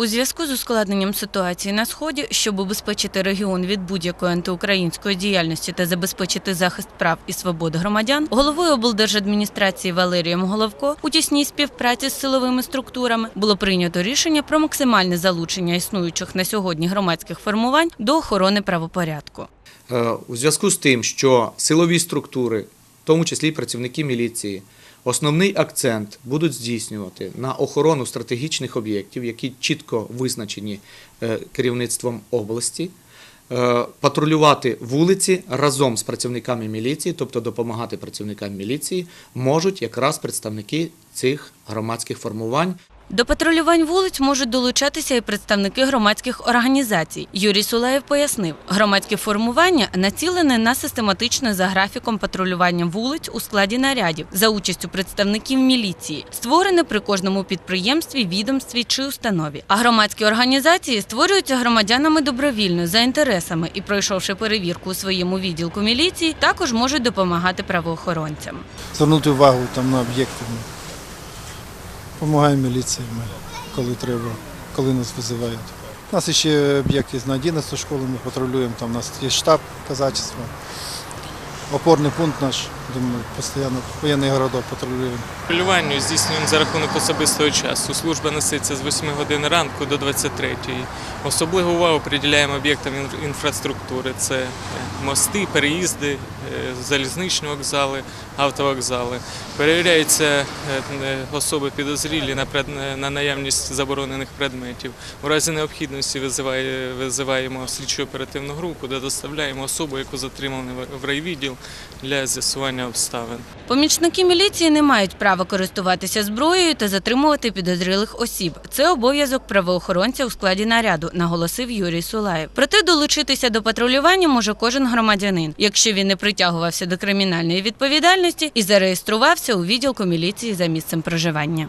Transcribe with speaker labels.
Speaker 1: У зв'язку з ускладненням ситуації на сході, щоб убезпечити регіон від будь-якої антиукраїнської діяльності та забезпечити захист прав і свобод громадян, головою облдержадміністрації Валерієм Головко у тісній співпраці з силовими структурами було прийнято рішення про максимальне залучення існуючих на сьогодні громадських формувань до охорони правопорядку.
Speaker 2: Е, У зв'язку з тим, що силові структури, в тому числі й працівники міліції, основний акцент будуть здійснювати на охорону стратегічних об'єктів, які чітко визначені е, керівництвом області, е, патрулювати вулиці разом з працівниками міліції, тобто допомагати працівникам міліції, можуть якраз представники цих громадських формувань.
Speaker 1: До патрулювань вулиць можуть долучатися і представники громадських організацій. Юрій Сулаєв пояснив, громадське формування націлене на систематичне за графіком патрулювання вулиць у складі нарядів за участю представників міліції, створене при кожному підприємстві, відомстві чи установі. А громадські організації створюються громадянами добровільно за інтересами і, пройшовши перевірку у своєму відділку міліції, також можуть допомагати правоохоронцям.
Speaker 3: звернути увагу там на об'єкти. Помагаємо міліції, ми, коли треба, коли нас визивають. У нас ще об'єкт є на 11 школу, ми патрулюємо, там у нас є штаб казачества, опорний пункт наш, ми постійно воєнний городок патрулюємо.
Speaker 4: Полюванню здійснюємо за рахунок особистого часу. Служба несеться з 8 годин ранку до 23. Особливу увагу приділяємо об'єктам інфраструктури. Це е, мости, переїзди, е, залізничні вокзали, автовокзали. Перевіряються е, особи підозрілі на, наявність заборонених предметів. У разі необхідності визиваємо слідчу оперативну групу, де доставляємо особу, яку затримали в райвідділ для з'ясування обставин.
Speaker 1: Помічники міліції не мають права користуватися зброєю та затримувати підозрілих осіб. Це обов'язок правоохоронця у складі наряду, наголосив Юрій Сулаєв. Проте долучитися до патрулювання може кожен громадянин, якщо він не притягувався до кримінальної відповідальності і зареєструвався у відділку міліції за місцем проживання.